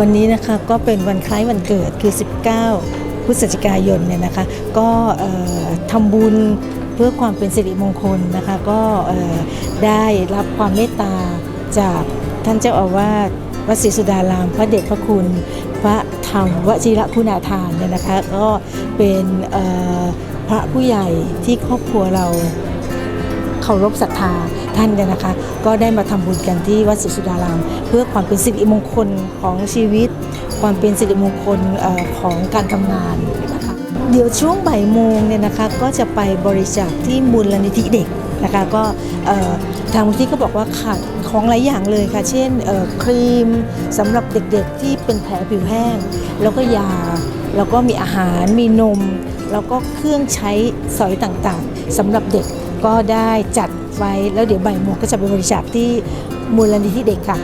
วันนี้นะคะก็เป็นวันคล้ายวันเกิดคือ 19 พฤศจิกายนเนี่ยนะคะ ก็ทำบุญเพื่อความเป็นสิริมงคลนะคะ ก็ได้รับความเมตตาจากท่านเจ้าอาวาสวัดศรีสุดาราม พระเดชพระคุณ พระธรรมวชิระคุณาทานเนี่ยนะคะ ก็เป็นพระผู้ใหญ่ที่ครอบครัวเรา เคารพศรัทธาท่านเนี่ยนะคะ ก็ได้มาทำบุญกันที่วัดศรีสุดาราม เพื่อความเป็นสิริมงคลของชีวิต ความเป็นสิริมงคลอของการทำงานนะคะเดี๋ยวช่วงบ่ายโมงเนี่ยนะคะก็จะไปบริจาคที่มูลนิธิเด็กนะคะก็ทางมูลนิธิก็บอกว่าขาดของหลายอย่างเลยค่ะ เช่นครีมสำหรับเด็กๆที่เป็นแผลผิวแห้ง แล้วก็ยา แล้วก็มีอาหารมีนม แล้วก็เครื่องใช้สอยต่างๆสำหรับเด็ก ก็ได้จัดไว้แล้วเดี๋ยวบ่ายโมงก็จะไปบริจาคที่มูลนิธิเด็กค่ะ